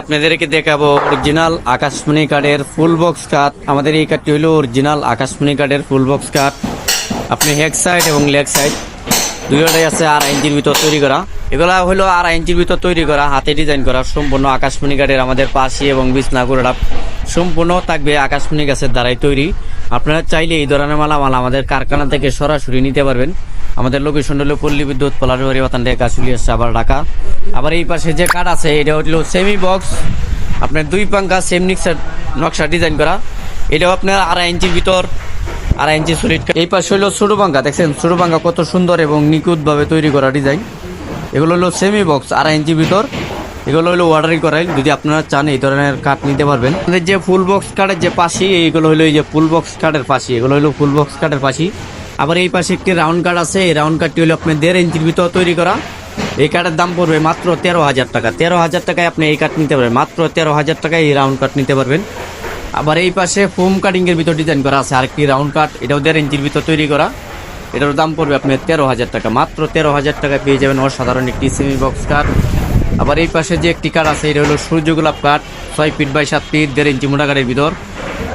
আপনাদেরকে দেখাবো অরিজিনাল আকাশমণি কার্ডের ফুল বক্স কাট আমাদের এই কার্ডটি হলো অরিজিনাল আকাশমণি কার্ডের ফুল বক্স কাট আপনি হেক সাইড এবং লেগ সাইড দুইটাই আছে আড়াই ইঞ্চির ভিতর তৈরি করা। এগুলা হলো আড়াই ইঞ্চির ভিতর তৈরি করা, হাতে ডিজাইন করা, সম্পূর্ণ আকাশমণি কার্ডের আমাদের পাশে এবং বিছনা গোড়া সম্পূর্ণ থাকবে আকাশমণি গাছের দ্বারাই তৈরি। আপনারা চাইলে এই ধরনের মালামাল আমাদের কারখানা থেকে সরাসরি নিতে পারবেন। আমাদের লোকেশন হলো পল্লী বিদ্যুৎ পলারবাড়ি বাতান ঢাকা চুলিয়াস আবার ঢাকা। আবার এই পাশে যে কাঠ আছে, এটা হলো সেমি বক্স আপনার দুই পাঙ্কা সেম নিক্সার নকশা ডিজাইন করা। এটাও আপনার আড়াই ইঞ্চির ভিতর, আড়াই ইঞ্চি সলিড এই পাশে হলো ছোটো পাঙ্কা দেখছেন? ছোটো পাঙ্কা কত সুন্দর এবং নিখুঁতভাবে তৈরি করা ডিজাইন এগুলো হলো সেমি বক্স আড়াই ইঞ্চির ভিতর। এগুলো হলো ওয়াটারিং করাই। যদি আপনারা চান এই ধরনের কাঠ নিতে পারবেন। যে ফুল বক্স কাঠের যে পাশি, এইগুলো হলো এই যে ফুল বক্স কাঠের পাশি। এগুলো হলো ফুল বক্স কাঠের পাশি। আবার এই পাশে একটি রাউন্ড কাঠ আছে। এই রাউন্ড কাঠটি হলো আপনার দেড় ইঞ্চির ভিতর তৈরি করা। এই কার্ডের দাম পড়বে মাত্র তেরো হাজার টাকা। তেরো হাজার টাকায় আপনি এই কাঠ নিতে পারবেন। মাত্র তেরো হাজার টাকায় এই রাউন্ড কাঠ নিতে পারবেন। আবার এই পাশে ফোম কাটিংয়ের ভিতর ডিজাইন করা আছে আরেকটি রাউন্ড কাট এটাও দেড় ইঞ্চির ভিতর তৈরি করা। এটার দাম পড়বে আপনার তেরো হাজার টাকা। মাত্র তেরো হাজার টাকা পেয়ে যাবেন অসাধারণ একটি সেমি বক্স কাঠ। আবার এই পাশে যে একটি কাঠ আছে, এটা হলো সূর্য গোলাপ কাঠ, ছয় ফিট বাই সাত ফিট দেড় ইঞ্চি মোটা কাঠের ভিতর।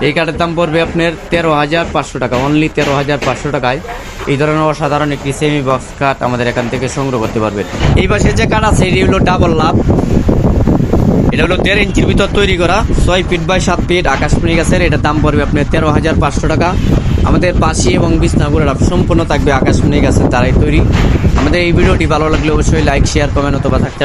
এই কাঠের দাম পড়বে আপনার তেরো হাজার পাঁচশো টাকা। অনলি তেরো হাজার পাঁচশো টাকায়। এই ধরনের অসাধারণ একটি সেমি বক্স কাঠ আমাদের এখান থেকে সংগ্রহ করতে পারবেন। এই পাশে যে কাঠ আছে, এটি হলো ডাবল লাভ এটা হলো দেড় ইঞ্চির ভিতর তৈরি করা, ছয় ফিট বাই সাত ফিট আকাশমণি গাছের এটার দাম পড়বে আপনার তেরো হাজার পাঁচশো টাকা। আমাদের পাশি এবং বিছনাগুড়া সম্পূর্ণ থাকবে আকাশমণি গাছের দ্বারাই তৈরি। আমাদের এই ভিডিওটি ভালো লাগলে অবশ্যই লাইক শেয়ার কমেন্ট অথবা থাকতে